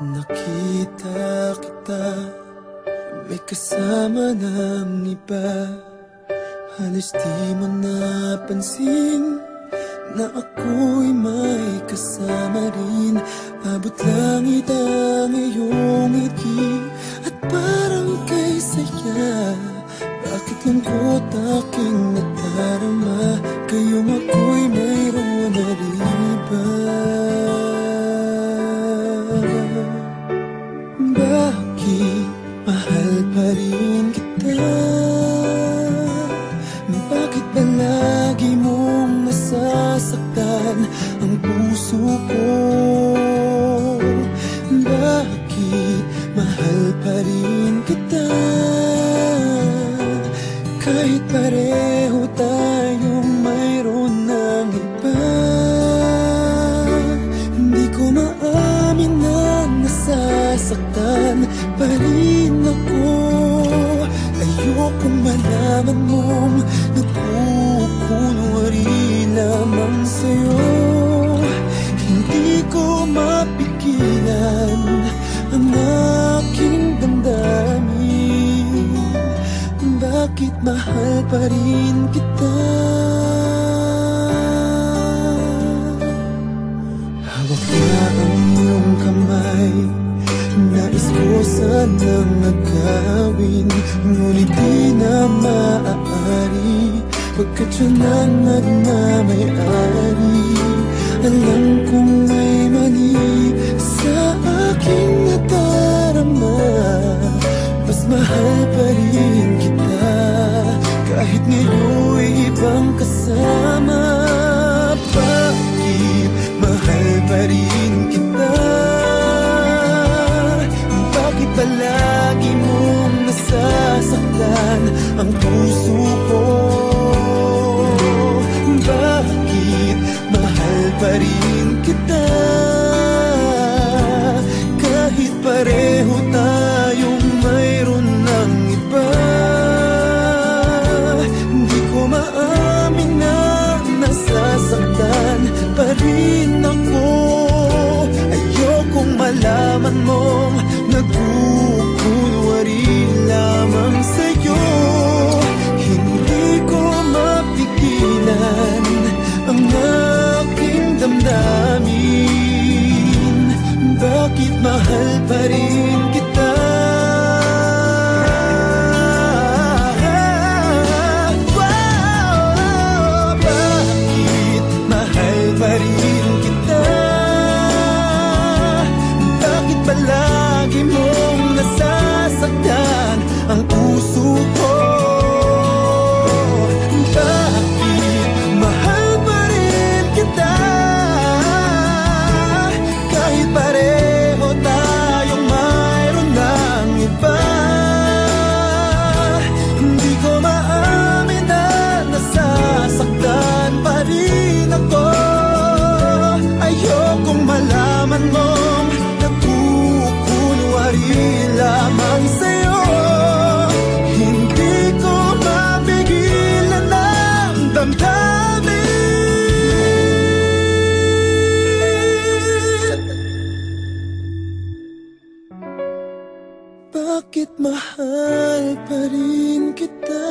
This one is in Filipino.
nakita kita May kasama ng iba. Halos di mo napansin Na ako'y may kasama rin. Abot langit ang iyong ngiti At parang Kahit pareho tayong mayroon ng iba. Hindi ko maamin na nasasaktan pa rin ako. Ayokong malaman mong mahal pa rin kita? Hawak na ang iyong kamay. Nais ko sanang agawin Ngunit di na maaari. Pagkat siya na nagmamayari. Alam kong may Kahit ngayon'y ibang kasama Bakit mahal pa rin kita? Bakit ba lagi mong nasasaktan ang puso ko? Bakit mahal pa rin kita? Bakit mahal pa rin kita?